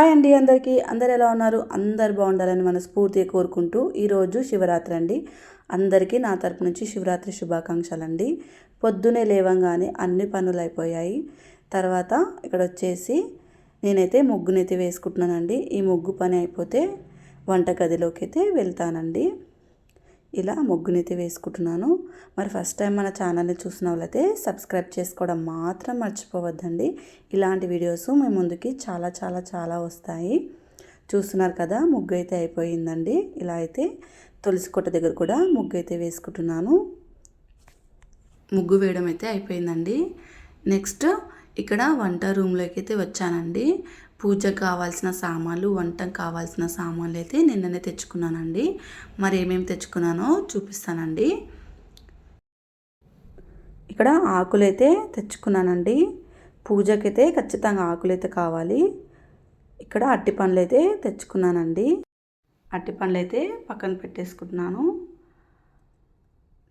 Hi అండి అందరికీ. అందరు ఎలా ఉన్నారు? అందరు బాగుండాలని మనస్ఫూర్తిగా కోరుకుంటూ ఈరోజు శివరాత్రి అండి. అందరికీ నా తరపు నుంచి శివరాత్రి శుభాకాంక్షలు అండి పొద్దునే లేవంగానే అన్ని పనులు అయిపోయాయి. తర్వాత ఇక్కడ వచ్చేసి నేనైతే ముగ్గునైతే వేసుకుంటున్నానండి. ఈ ముగ్గు పని అయిపోతే వంటగదిలోకి అయితే వెళ్తానండి. ఇలా ముగ్గునైతే వేసుకుంటున్నాను. మరి ఫస్ట్ టైం మన ఛానల్ని చూసిన వాళ్ళైతే సబ్స్క్రైబ్ చేసుకోవడం మాత్రం మర్చిపోవద్దండి. ఇలాంటి వీడియోస్ మీ ముందుకి చాలా చాలా చాలా వస్తాయి. చూస్తున్నారు కదా ముగ్గు అయితే అయిపోయిందండి. ఇలా అయితే తులసి కొట్ట దగ్గర కూడా ముగ్గు అయితే వేసుకుంటున్నాను. ముగ్గు వేయడం అయితే అయిపోయిందండి. నెక్స్ట్ ఇక్కడ వంట రూమ్లోకి అయితే వచ్చానండి. పూజకు కావాల్సిన సామాన్లు వంటకు కావాల్సిన సామాన్లు అయితే నిన్ననే తెచ్చుకున్నానండి. మరి ఏమేమి తెచ్చుకున్నానో చూపిస్తానండి. ఇక్కడ ఆకులు అయితే తెచ్చుకున్నానండి. పూజకైతే ఖచ్చితంగా ఆకులు అయితే కావాలి. ఇక్కడ అట్టి పండ్లు అయితే తెచ్చుకున్నానండి. అట్టి పండ్లు అయితే పక్కన పెట్టేసుకుంటున్నాను.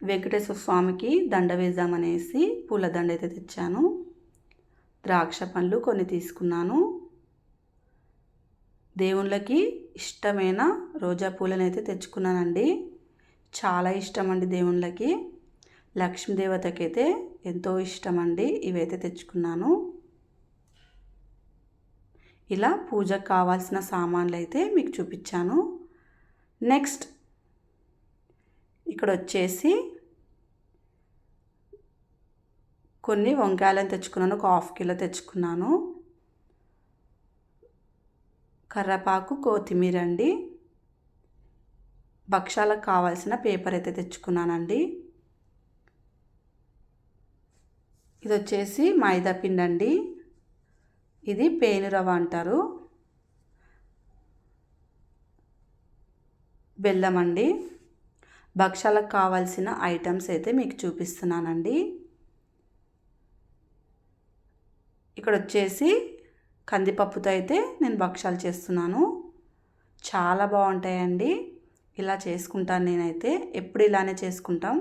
వెంకటేశ్వర స్వామికి దండ వేద్దామనేసి పూల దండ అయితే తెచ్చాను. ద్రాక్ష పండ్లు కొన్ని తీసుకున్నాను. దేవుళ్ళకి ఇష్టమైన రోజా పూలను అయితే తెచ్చుకున్నానండి. చాలా ఇష్టం అండి దేవుళ్ళకి. లక్ష్మీదేవతకి అయితే ఎంతో ఇష్టం అండి ఇవైతే తెచ్చుకున్నాను. ఇలా పూజకు కావాల్సిన సామాన్లు అయితే మీకు చూపించాను. నెక్స్ట్ ఇక్కడ వచ్చేసి కొన్ని వంకాయలను తెచ్చుకున్నాను ఒక హాఫ్ కిలో తెచ్చుకున్నాను. కర్రపాకు కొత్తిమీర అండి భక్షాలకు కావాల్సిన పేపర్ అయితే తెచ్చుకున్నానండి. ఇది వచ్చేసి మైదా పిండి అండి ఇది పేనురవ అంటారు. బెల్లం అండి. భక్షాలకు కావాల్సిన ఐటమ్స్ అయితే మీకు చూపిస్తున్నానండి. ఇక్కడ వచ్చేసి కందిపప్పుతో అయితే నేను భక్షాలు చేస్తున్నాను. చాలా బాగుంటాయండి. ఇలా చేసుకుంటాను నేనైతే. ఎప్పుడు ఇలానే చేసుకుంటాం.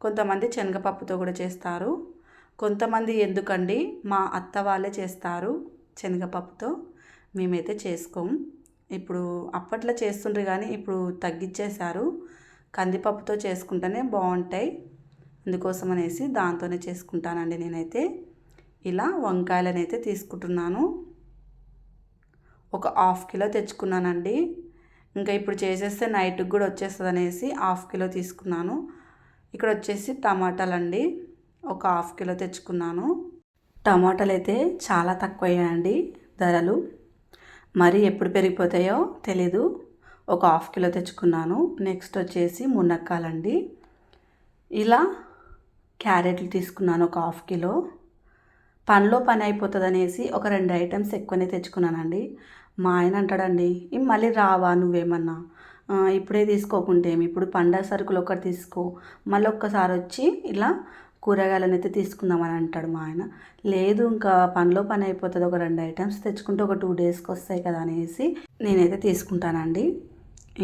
కొంతమంది శనగపప్పుతో కూడా చేస్తారు. కొంతమంది ఎందుకండి? మా అత్త వాళ్ళే చేస్తారు శనగపప్పుతో. మేమైతే చేసుకోం. ఇప్పుడు అప్పట్లో చేస్తుండ్రు కానీ ఇప్పుడు తగ్గించేశారు కందిపప్పుతో చేసుకుంటేనే బాగుంటాయి. అందుకోసం అనేసి దాంతోనే చేసుకుంటానండి నేనైతే. ఇలా వంకాయలను అయితే తీసుకుంటున్నాను. ఒక హాఫ్ కిలో తెచ్చుకున్నానండి. ఇంకా ఇప్పుడు చేసేస్తే నైట్కి కూడా వచ్చేస్తుంది అనేసి హాఫ్ కిలో తీసుకున్నాను. ఇక్కడ వచ్చేసి టమాటాలు అండి ఒక హాఫ్ కిలో తెచ్చుకున్నాను. టమాటాలు అయితే చాలా తక్కువ అయ్యాయండి ధరలు. మరి ఎప్పుడు పెరిగిపోతాయో తెలీదు. ఒక హాఫ్ కిలో తెచ్చుకున్నాను. నెక్స్ట్ వచ్చేసి మునక్కాలండి. ఇలా క్యారెట్లు తీసుకున్నాను ఒక హాఫ్ కిలో. పనిలో పని అయిపోతుంది అనేసి ఒక రెండు ఐటమ్స్ ఎక్కువనే తెచ్చుకున్నానండి. మా ఆయన అంటాడండి మళ్ళీ రావా నువ్వేమన్నా? ఇప్పుడే తీసుకోకుంటే ఇప్పుడు పండగ సరుకులు ఒకటి తీసుకో. మళ్ళీ ఒక్కసారి వచ్చి ఇలా కూరగాయలను అయితే తీసుకుందామని అంటాడు మా ఆయన. లేదు ఇంకా పనిలో పని అయిపోతుంది ఒక రెండు ఐటమ్స్ తెచ్చుకుంటే ఒక టూ డేస్కి వస్తాయి కదా అనేసి నేనైతే తీసుకుంటానండి.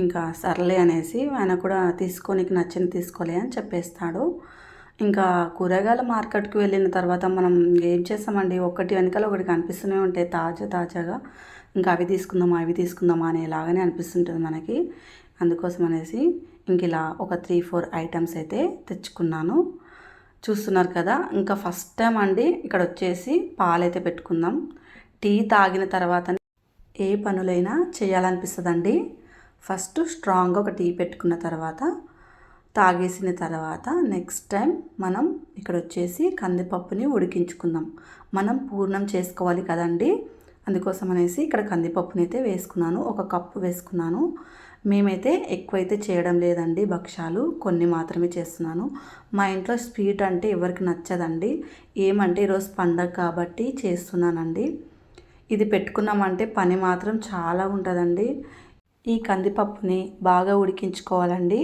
ఇంకా సర్లే అనేసి ఆయన కూడా తీసుకోనికి నచ్చింది తీసుకోలే అని చెప్పేస్తాడు. ఇంకా కూరగాయల మార్కెట్కి వెళ్ళిన తర్వాత మనం ఏం చేస్తామండి? ఒకటి వెనకాల ఒకటి కనిపిస్తూనే ఉంటాయి తాజా తాజాగా ఇంకా అవి తీసుకుందామా అవి తీసుకుందామా అనేలాగానే అనిపిస్తుంటుంది మనకి. అందుకోసం అనేసి ఇంక ఇలా ఒక త్రీ ఫోర్ ఐటమ్స్ అయితే తెచ్చుకున్నాను. చూస్తున్నారు కదా ఇంకా ఫస్ట్ టైం అండి ఇక్కడ వచ్చేసి పాలైతే పెట్టుకుందాం. టీ తాగిన తర్వాత ఏ పనులైనా చేయాలనిపిస్తుందండి. ఫస్ట్ స్ట్రాంగ్గా ఒక టీ పెట్టుకున్న తర్వాత తాగేసిన తర్వాత నెక్స్ట్ టైం మనం ఇక్కడ వచ్చేసి కందిపప్పుని ఉడికించుకుందాం. మనం పూర్ణం చేసుకోవాలి కదండి. అందుకోసం అనేసి ఇక్కడ కందిపప్పుని అయితే వేసుకున్నాను. ఒక కప్పు వేసుకున్నాను. మేమైతే ఎక్కువైతే చేయడం లేదండి భక్ష్యాలు. కొన్ని మాత్రమే చేస్తున్నాను. మా ఇంట్లో స్వీట్ అంటే ఎవరికి నచ్చదండి. ఏమంటే ఈరోజు పండగ కాబట్టి చేస్తున్నానండి. ఇది పెట్టుకున్నామంటే పని మాత్రం చాలా ఉంటుందండి. ఈ కందిపప్పుని బాగా ఉడికించుకోవాలండి.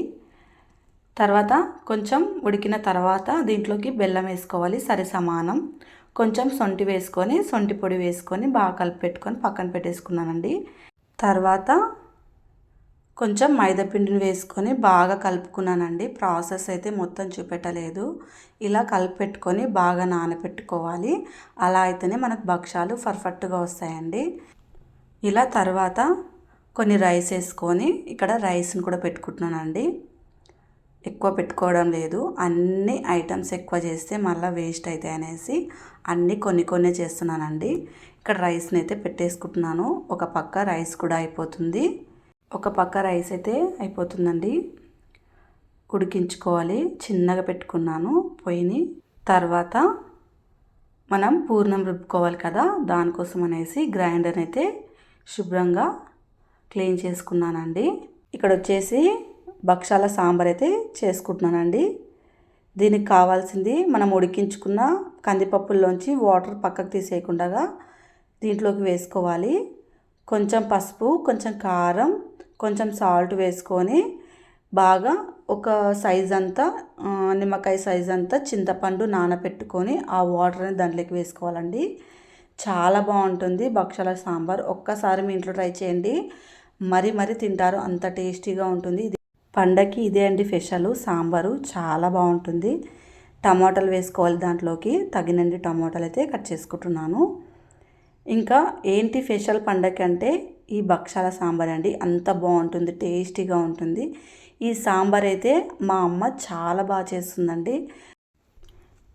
తర్వాత కొంచెం ఉడికిన తర్వాత దీంట్లోకి బెల్లం వేసుకోవాలి సరి సమానం. కొంచెం సొంటి వేసుకొని సొంటి పొడి వేసుకొని బాగా కలిపి పెట్టుకొని పక్కన పెట్టేసుకున్నానండి. తర్వాత కొంచెం మైదాపిండిని వేసుకొని బాగా కలుపుకున్నానండి. ప్రాసెస్ అయితే మొత్తం చూపెట్టలేదు. ఇలా కలిపెట్టుకొని బాగా నానబెట్టుకోవాలి. అలా అయితేనే మనకు భక్షాలు పర్ఫెక్ట్గా వస్తాయండి. ఇలా తర్వాత కొన్ని రైస్ వేసుకొని ఇక్కడ రైస్ని కూడా పెట్టుకుంటున్నానండి. ఎక్కువ పెట్టుకోవడం లేదు. అన్ని ఐటమ్స్ ఎక్కువ చేస్తే మళ్ళీ వేస్ట్ అవుతాయి అనేసి అన్నీ కొన్ని కొన్ని చేస్తున్నానండి. ఇక్కడ రైస్ని అయితే పెట్టేసుకుంటున్నాను. ఒక పక్క రైస్ కూడా అయిపోతుంది. ఒక పక్క రైస్ అయితే అయిపోతుందండి. ఉడికించుకోవాలి. చిన్నగా పెట్టుకున్నాను పొయ్యిని. తర్వాత మనం పూర్ణం రుబ్బుకోవాలి కదా దానికోసం అనేసి గ్రైండర్ అయితే శుభ్రంగా క్లీన్ చేసుకున్నానండి. ఇక్కడ వచ్చేసి భక్షాల సాంబార్ అయితే చేసుకుంటున్నానండి. దీనికి కావాల్సింది మనం ఉడికించుకున్న కందిపప్పుల్లోంచి వాటర్ పక్కకు తీసేయకుండా దీంట్లోకి వేసుకోవాలి. కొంచెం పసుపు కొంచెం కారం కొంచెం సాల్ట్ వేసుకొని బాగా ఒక సైజ్ అంతా నిమ్మకాయ సైజ్ అంతా చింతపండు నానబెట్టుకొని ఆ వాటర్ని దాంట్లోకి వేసుకోవాలండి. చాలా బాగుంటుంది భక్షాల సాంబార్. ఒక్కసారి మీ ఇంట్లో ట్రై చేయండి. మరి మరీ తింటారు. అంత టేస్టీగా ఉంటుంది. ఇది పండగకి ఇదే అండి స్పెషల్. సాంబారు చాలా బాగుంటుంది. టమాటాలు వేసుకోవాలి దాంట్లోకి. తగినండి టమాటాలు అయితే కట్ చేసుకుంటున్నాను. ఇంకా ఏంటి స్పెషల్ పండగ అంటే ఈ భక్షాల సాంబార్ అండి. అంత బాగుంటుంది టేస్టీగా ఉంటుంది. ఈ సాంబార్ అయితే మా అమ్మ చాలా బాగా చేస్తుందండి.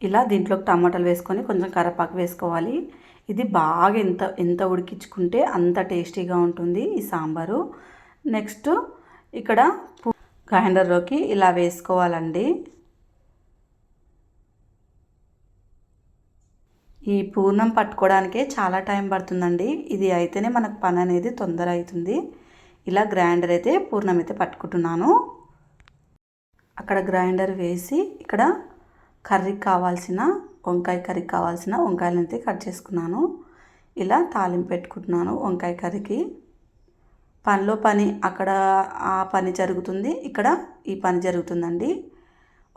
ఇలా దీంట్లోకి టమాటాలు వేసుకొని కొంచెం కరపాకు వేసుకోవాలి. ఇది బాగా ఎంత ఎంత ఉడికించుకుంటే అంత టేస్టీగా ఉంటుంది ఈ సాంబారు. నెక్స్ట్ ఇక్కడ గ్రైండర్లోకి ఇలా వేసుకోవాలండి. ఈ పూర్ణం పట్టుకోవడానికే చాలా టైం పడుతుందండి. ఇది అయితేనే మనకు పని అనేది తొందర అవుతుంది. ఇలా గ్రైండర్ అయితే పూర్ణం అయితే పట్టుకుంటున్నాను. అక్కడ గ్రైండర్ వేసి ఇక్కడ కర్రీకి కావాల్సిన వంకాయ కర్రీకి కావాల్సిన వంకాయలను అయితే కట్ చేసుకున్నాను. ఇలా తాలింపు పెట్టుకుంటున్నాను వంకాయ కర్రీకి. పనిలో పని అక్కడ ఆ పని జరుగుతుంది. ఇక్కడ ఈ పని జరుగుతుందండి.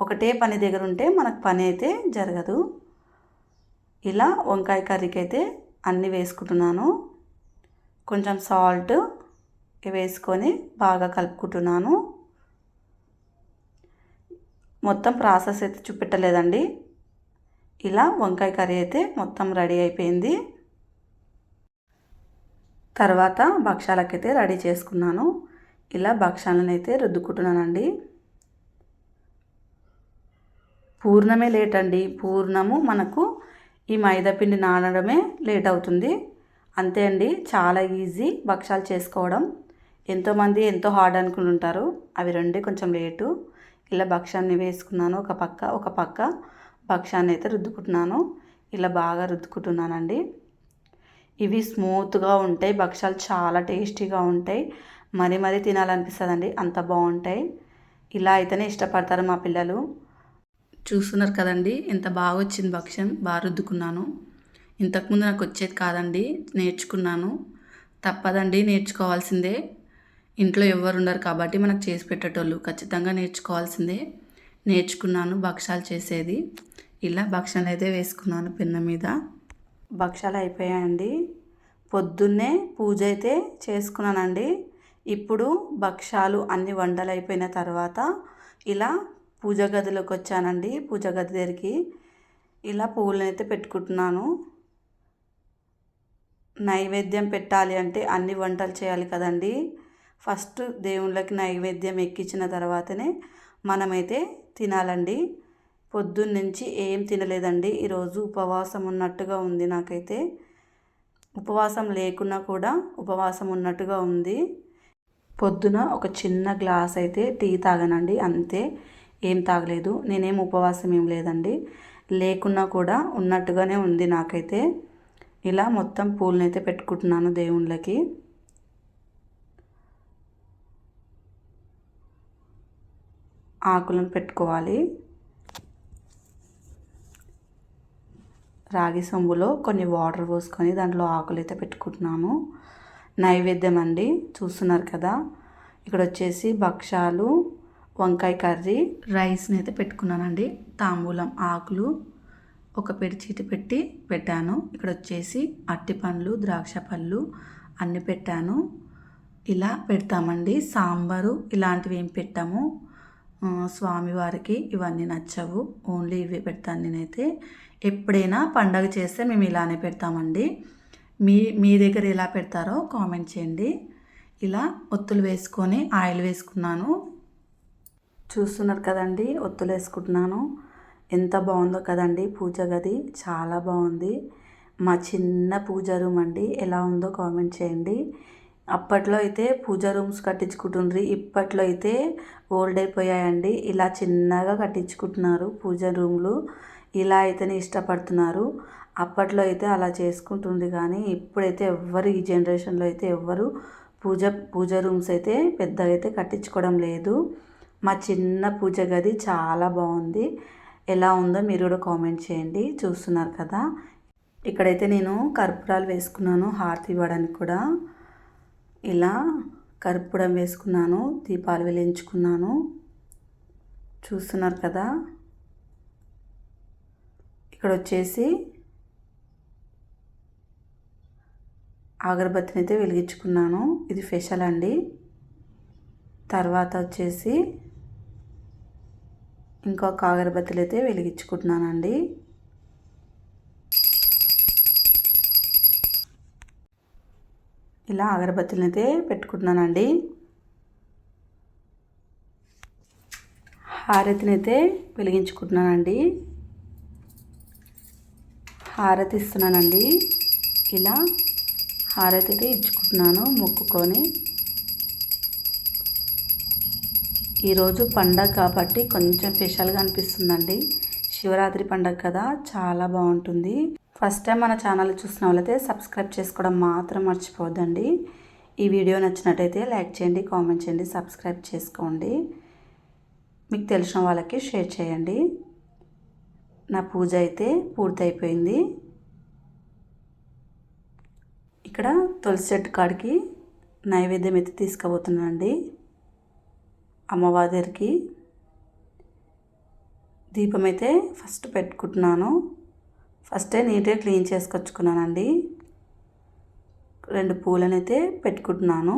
ఒకటే పని దగ్గర ఉంటే మనకు పని అయితే జరగదు. ఇలా వంకాయ కర్రీకి అయితే అన్నీ వేసుకుంటున్నాను. కొంచెం సాల్ట్ వేసుకొని బాగా కలుపుకుంటున్నాను. మొత్తం ప్రాసెస్ అయితే చూపెట్టలేదండి. ఇలా వంకాయ కర్రీ అయితే మొత్తం రెడీ అయిపోయింది. తర్వాత భక్షాలకైతే రెడీ చేసుకున్నాను. ఇలా భక్షాలను అయితే రుద్దుకుంటున్నానండి. పూర్ణమే లేట్ అండి పూర్ణము మనకు ఈ మైదాపిండి నానడమే లేట్ అవుతుంది అంతే అండి. చాలా ఈజీ భక్షాలు చేసుకోవడం. ఎంతోమంది ఎంతో హార్డ్ అనుకుని ఉంటారు. అవి రెండే కొంచెం లేటు. ఇలా భక్షాన్ని వేసుకున్నాను. ఒక పక్క ఒక పక్క భక్షాన్ని అయితే రుద్దుకుంటున్నాను. ఇలా బాగా రుద్దుకుంటున్నానండి. ఇవి స్మూత్గా ఉంటాయి. భక్షాలు చాలా టేస్టీగా ఉంటాయి. మరీ మరీ తినాలనిపిస్తుందండి. అంత బాగుంటాయి. ఇలా అయితేనే ఇష్టపడతారు మా పిల్లలు. చూస్తున్నారు కదండి ఎంత బాగా వచ్చింది భక్ష్యం. బాగా రుద్దుకున్నాను. ఇంతకుముందు నాకు వచ్చేది కాదండి నేర్చుకున్నాను. తప్పదండి నేర్చుకోవాల్సిందే. ఇంట్లో ఎవరు ఉండరు కాబట్టి మనకు చేసి పెట్టేటోళ్ళు ఖచ్చితంగా నేర్చుకోవాల్సిందే. నేర్చుకున్నాను భక్షాలు చేసేది. ఇలా భక్షాలు అయితే వేసుకున్నాను పిన్న మీద. భక్షాలు అయిపోయాయండి. పొద్దున్నే పూజ అయితే చేసుకున్నానండి. ఇప్పుడు భక్షాలు అన్ని వంటలు అయిపోయిన తర్వాత ఇలా పూజ గదిలోకి వచ్చానండి. పూజ గది దగ్గరికి ఇలా పువ్వులను అయితే పెట్టుకుంటున్నాను. నైవేద్యం పెట్టాలి అంటే అన్ని వంటలు చేయాలి కదండి. ఫస్ట్ దేవుళ్ళకి నైవేద్యం ఎక్కించిన తర్వాతనే మనమైతే తినాలండి. పొద్దున్నుంచి ఏం తినలేదండి. ఈరోజు ఉపవాసం ఉన్నట్టుగా ఉంది నాకైతే. ఉపవాసం లేకున్నా కూడా ఉపవాసం ఉన్నట్టుగా ఉంది. పొద్దున ఒక చిన్న గ్లాస్ అయితే టీ తాగనండి. అంతే ఏం తాగలేదు. నేనేం ఉపవాసం ఏం లేదండి. లేకున్నా కూడా ఉన్నట్టుగానే ఉంది నాకైతే. ఇలా మొత్తం పూలనైతే పెట్టుకుంటున్నాను దేవుళ్ళకి. ఆకులను పెట్టుకోవాలి. రాగి సొంబులో కొన్ని వాటర్ పోసుకొని దాంట్లో ఆకులు అయితే పెట్టుకుంటున్నాను నైవేద్యం అండి చూస్తున్నారు కదా. ఇక్కడ వచ్చేసి భక్షాలు వంకాయ కర్రీ రైస్ని అయితే పెట్టుకున్నానండి. తాంబూలం ఆకులు ఒక పెడిచీటి పెట్టి పెట్టాను. ఇక్కడ వచ్చేసి అట్టి పండ్లు ద్రాక్ష పళ్ళు అన్నీ పెట్టాను. ఇలా పెడతామండి. సాంబారు ఇలాంటివి ఏం పెట్టాము. స్వామివారికి ఇవన్నీ నచ్చవు. ఓన్లీ ఇవే పెడతాను నేనైతే. ఎప్పుడైనా పండగ చేస్తే మేము ఇలానే పెడతామండి. మీ మీ దగ్గర ఎలా పెడతారో కామెంట్ చేయండి. ఇలా ఒత్తులు వేసుకొని ఆయిల్ వేసుకున్నాను. చూస్తున్నారు కదండి ఒత్తులు వేసుకుంటున్నాను. ఎంత బాగుందో కదండి పూజ గది. చాలా బాగుంది. మా చిన్న పూజ రూమ్ అండి. ఎలా ఉందో కామెంట్ చేయండి. అప్పట్లో అయితే పూజ రూమ్స్ కట్టించుకుంటుండ్రి. ఇప్పట్లో అయితే ఓల్డ్ అయిపోయాయండి. ఇలా చిన్నగా కట్టించుకుంటున్నారు పూజ రూమ్లు. ఇలా అయితేనే ఇష్టపడుతున్నారు. అప్పట్లో అయితే అలా చేసుకుంటుండే కానీ ఇప్పుడైతే ఎవ్వరు ఈ జనరేషన్లో అయితే ఎవ్వరు పూజ పూజ రూమ్స్ అయితే పెద్దగా అయితే కట్టించుకోవడం లేదు. మా చిన్న పూజ గది చాలా బాగుంది. ఎలా ఉందో మీరు కూడా కామెంట్ చేయండి. చూస్తున్నారు కదా. ఇక్కడైతే నేను కర్పూరాలు వేసుకున్నాను హారతి ఇవ్వడానికి కూడా. ఇలా కర్పూరం వేసుకున్నాను దీపాలు వెలిగించుకున్నాను. చూస్తున్నారు కదా. ఇక్కడ వచ్చేసి అగరబత్తిని అయితే వెలిగించుకున్నాను. ఇది స్పెషల్ అండి. తర్వాత వచ్చేసి ఇంకొక అగరబత్తులు అయితే వెలిగించుకుంటున్నానండి. ఇలా అగరబత్తులను అయితే పెట్టుకుంటున్నానండి. హారతిని అయితే వెలిగించుకుంటున్నానండి. హారతి ఇస్తున్నానండి ఇలా హారతి ఇచ్చుకుంటున్నాను మొక్కుకొని. ఈరోజు పండగ కాబట్టి కొంచెం స్పెషల్గా అనిపిస్తుందండి. శివరాత్రి పండగ కదా చాలా బాగుంటుంది. ఫస్ట్ టైం మన ఛానల్ చూసిన వాళ్ళైతే సబ్స్క్రైబ్ చేసుకోవడం మాత్రం మర్చిపోద్దండి ఈ వీడియో నచ్చినట్టయితే లైక్ చేయండి కామెంట్ చేయండి సబ్స్క్రైబ్ చేసుకోండి. మీకు తెలిసిన వాళ్ళకి షేర్ చేయండి. నా పూజ అయితే పూర్తయిపోయింది. ఇక్కడ తులసి చెట్టు కాడికి నైవేద్యం అయితే తీసుకుపోతున్నానండి. అమ్మవారి దగ్గరికి దీపం అయితే ఫస్ట్ పెట్టుకుంటున్నాను. ఫస్టే నీట్గా క్లీన్ చేసుకొచ్చుకున్నానండి. రెండు పూలనైతే పెట్టుకుంటున్నాను.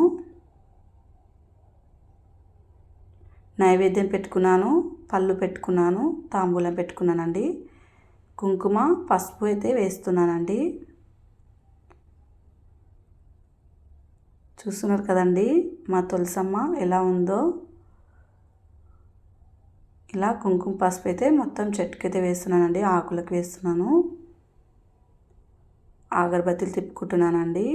నైవేద్యం పెట్టుకున్నాను. పళ్ళు పెట్టుకున్నాను తాంబూలం పెట్టుకున్నానండి. కుంకుమ పసుపు అయితే వేస్తున్నానండి. చూస్తున్నారు కదండి మా తులసమ్మ ఎలా ఉందో. ఇలా కుంకుమ పసుపు అయితే మొత్తం చెట్టుకైతే వేస్తున్నానండి ఆకులకు వేస్తున్నాను. అగరబత్తిలు తిప్పుకుంటున్నానండి.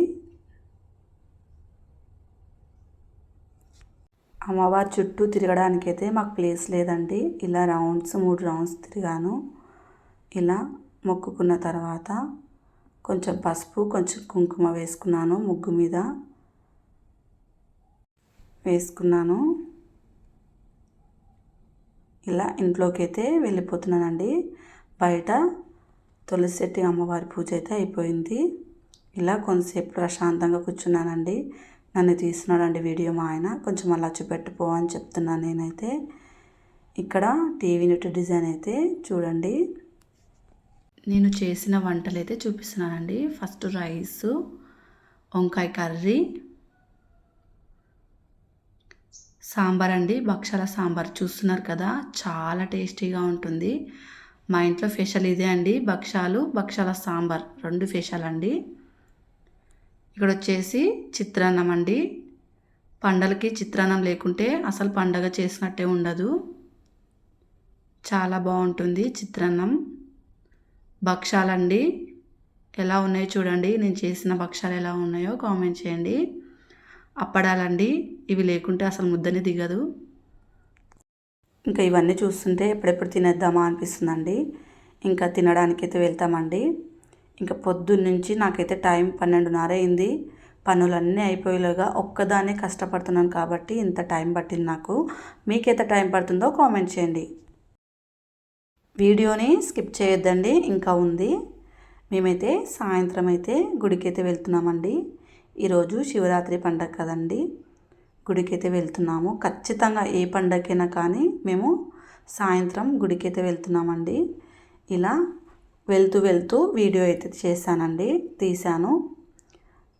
అమ్మవారి చుట్టూ తిరగడానికి అయితే మాకు ప్లేస్ లేదండి. ఇలా రౌండ్స్ మూడు రౌండ్స్ తిరిగాను. ఇలా మొక్కుకున్న తర్వాత కొంచెం పసుపు కొంచెం కుంకుమ వేసుకున్నాను ముగ్గు మీద. వేసుకున్నాను. ఇలా ఇంట్లోకి అయితే వెళ్ళిపోతున్నానండి. బయట తులసిరెడ్డి అమ్మవారి పూజ అయితే అయిపోయింది. ఇలా కొంతసేపు ప్రశాంతంగా కూర్చున్నానండి. నన్ను తీస్తున్నాడండి వీడియో మా ఆయన. కొంచెం అలా చూపెట్టుపో అని చెప్తున్నాను నేనైతే. ఇక్కడ టీవీ నెట్ డిజైన్ అయితే చూడండి. నేను చేసిన వంటలు అయితే చూపిస్తున్నానండి. ఫస్ట్ రైస్ వంకాయ కర్రీ సాంబార్ అండి. భక్షాల సాంబార్ చూస్తున్నారు కదా చాలా టేస్టీగా ఉంటుంది. మా ఇంట్లో ఫెషల్ ఇదే అండి భక్షాలు భక్షాల సాంబార్. రెండు ఫెషల్ అండి. ఇక్కడ వచ్చేసి చిత్రాన్నం అండి పండలకి చిత్రాన్నం లేకుంటే అసలు పండగ చేసినట్టే ఉండదు. చాలా బాగుంటుంది చిత్రాన్నం. భక్షాలండి ఎలా ఉన్నాయో చూడండి. నేను చేసిన భక్షాలు ఎలా ఉన్నాయో కామెంట్ చేయండి. అప్పడాలండి. ఇవి లేకుంటే అసలు ముద్దని దిగదు. ఇంకా ఇవన్నీ చూస్తుంటే ఎప్పుడెప్పుడు తినేద్దామా అనిపిస్తుందండి. ఇంకా తినడానికి అయితే వెళ్తామండి. ఇంకా పొద్దున్నుంచి నాకైతే టైం పన్నెండున్నర అయింది. పనులన్నీ అయిపోయేలాగా ఒక్కదాన్నే కష్టపడుతున్నాను కాబట్టి ఇంత టైం పట్టింది నాకు. మీకైతే టైం పడుతుందో కామెంట్ చేయండి. వీడియోని స్కిప్ చేయొద్దండి ఇంకా ఉంది. మేమైతే సాయంత్రం అయితే గుడికైతే వెళ్తున్నామండి. ఈరోజు శివరాత్రి పండగ కదండి. గుడికైతే వెళ్తున్నాము. ఖచ్చితంగా ఏ పండగకైనా కానీ మేము సాయంత్రం గుడికైతే వెళ్తున్నామండి. ఇలా వెళ్తూ వెళ్తూ వీడియో అయితే చేశానండి తీశాను.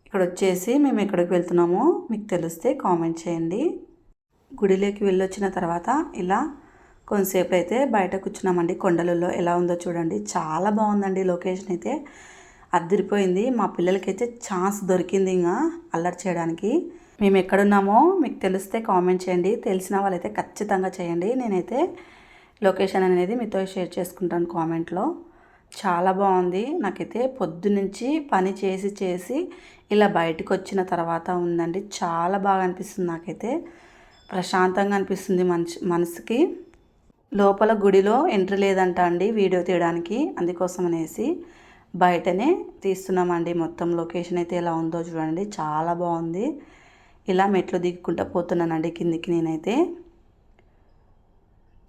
ఇక్కడ వచ్చేసి మేము ఎక్కడికి వెళ్తున్నామో మీకు తెలిస్తే కామెంట్ చేయండి. గుడిలోకి వెళ్ళొచ్చిన తర్వాత ఇలా కొంతసేపు అయితే బయట కూర్చున్నామండి. కొండలలో ఎలా ఉందో చూడండి. చాలా బాగుందండి లొకేషన్ అయితే. అద్దరిపోయింది మా పిల్లలకైతే ఛాన్స్ దొరికింది ఇంకా అల్లరి చేయడానికి. మేము ఎక్కడున్నామో మీకు తెలిస్తే కామెంట్ చేయండి. తెలిసిన వాళ్ళైతే ఖచ్చితంగా చేయండి. నేనైతే లొకేషన్ అనేది మీతో షేర్ చేసుకుంటాను కామెంట్లో. చాలా బాగుంది. నాకైతే పొద్దునుంచి పని చేసి చేసి ఇలా బయటకు వచ్చిన తర్వాత ఉందండి. చాలా బాగా అనిపిస్తుంది నాకైతే. ప్రశాంతంగా అనిపిస్తుంది మనసు మనసుకి. లోపల గుడిలో ఎంట్రీ లేదంట అండి వీడియో తీయడానికి. అందుకోసం అనేసి బయటనే తీస్తున్నామండి. మొత్తం లొకేషన్ అయితే ఎలా ఉందో చూడండి. చాలా బాగుంది. ఇలా మెట్లు దిగుకుంటా పోతున్నానండి కిందికి నేనైతే.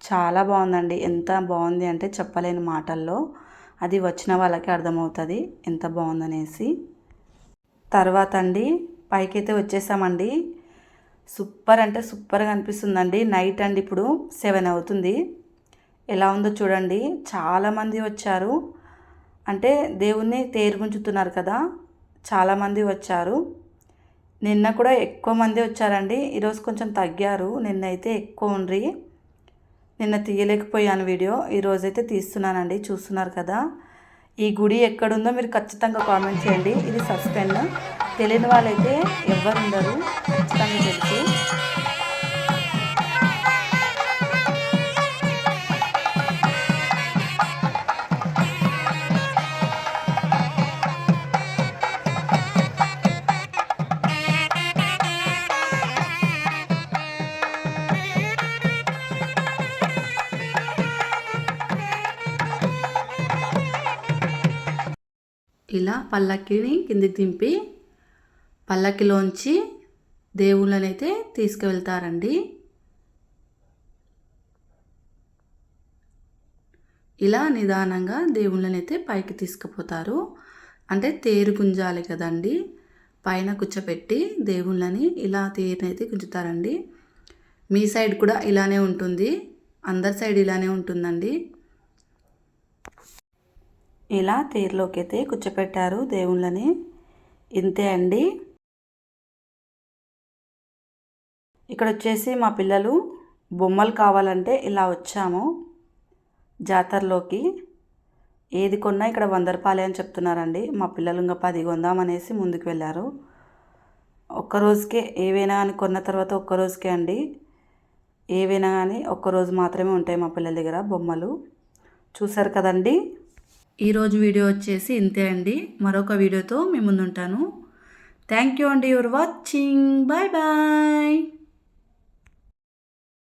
చాలా బాగుందండి. ఎంత బాగుంది అంటే చెప్పలేని మాటల్లో. అది వచ్చిన వాళ్ళకి అర్థమవుతుంది ఎంత బాగుందనేసి. తర్వాత అండి పైకైతే వచ్చేసామండి. సూపర్ అంటే సూపర్గా అనిపిస్తుందండి. నైట్ అండి ఇప్పుడు సెవెన్ అవుతుంది. ఎలా ఉందో చూడండి. చాలామంది వచ్చారు. అంటే దేవుణ్ణి తేరుగుంచుతున్నారు కదా. చాలామంది వచ్చారు. నిన్న కూడా ఎక్కువ మంది వచ్చారండి. ఈరోజు కొంచెం తగ్గారు. నిన్నైతే ఎక్కువ ఉండ్రి. నిన్న తీయలేకపోయాను వీడియో. ఈరోజైతే తీస్తున్నానండి. చూస్తున్నారు కదా. ఈ గుడి ఎక్కడుందో మీరు ఖచ్చితంగా కామెంట్ చేయండి. ఇది సస్పెండ్ తెలియని వాళ్ళైతే ఎవరు ఉండరు ఖచ్చితంగా తెలుసు. ఇలా పల్లకిని కిందికి దింపి పల్లకిలోంచి దేవుళ్ళనైతే తీసుకువెళ్తారండి. ఇలా నిదానంగా దేవుళ్ళనైతే పైకి తీసుకుపోతారు. అంటే తేరు గుంజాలి కదండి. పైన కూర్చోపెట్టి దేవుళ్ళని ఇలా తేరునైతే గుంజుతారండి. మీ సైడ్ కూడా ఇలానే ఉంటుంది. అందరి సైడ్ ఇలానే ఉంటుందండి. ఇలా తీరులోకి అయితే కూర్చోపెట్టారు దేవుళ్ళని. ఇంతే అండి. ఇక్కడ వచ్చేసి మా పిల్లలు బొమ్మలు కావాలంటే ఇలా వచ్చాము జాతరలోకి. ఏది కొన్నా ఇక్కడ వంద రూపాయలే అని చెప్తున్నారండి. మా పిల్లలు ఇంకా పది కొందామనేసి ముందుకు వెళ్ళారు. ఒక్కరోజుకే ఏవైనా కానీ కొన్న తర్వాత ఒక్కరోజుకే అండి. ఏవైనా కానీ ఒక్కరోజు మాత్రమే ఉంటాయి మా పిల్లల దగ్గర బొమ్మలు. చూసారు కదండి? ఈరోజు వీడియో వచ్చేసి ఇంతే అండి. మరొక వీడియోతో మీ ముందుంటాను. థ్యాంక్ యూ అండి. Your watching bye bye